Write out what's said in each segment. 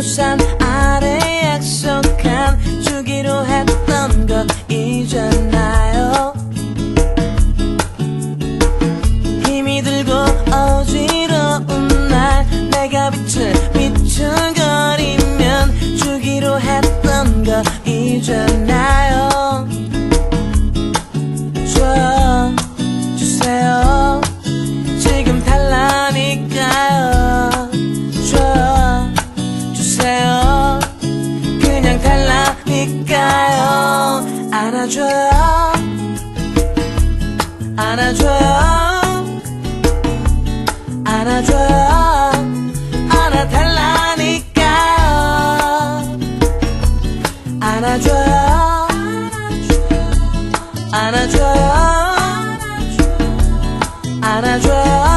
우산 아래 약속한 주기로 했던 거 잊었나요? 힘이 들고 어지러운 날 내가 빛을 비추거리면 주기로 했던 거 잊었나요 달라니까요? 안아줘요. 안아줘요. 안아줘요. 안아달라니까요. 안아줘요. 안아줘요. 안아줘요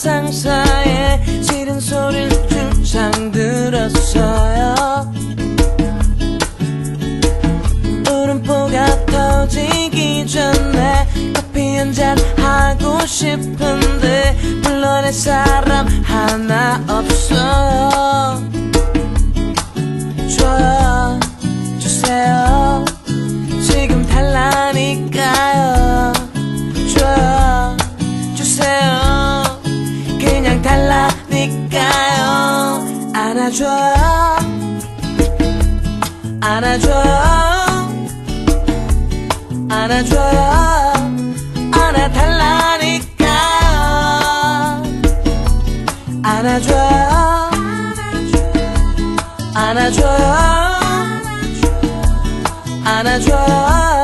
상사의 싫은 소리를 주창 들었어요. 울음보가 터지기 전에 커피 한 잔 하고 싶은데 불러낼 사람 하나 없어 달라니까요? 안아줘요 안아줘요 안아줘요 안아달라니까요. 안아줘요 안아줘요 안아줘요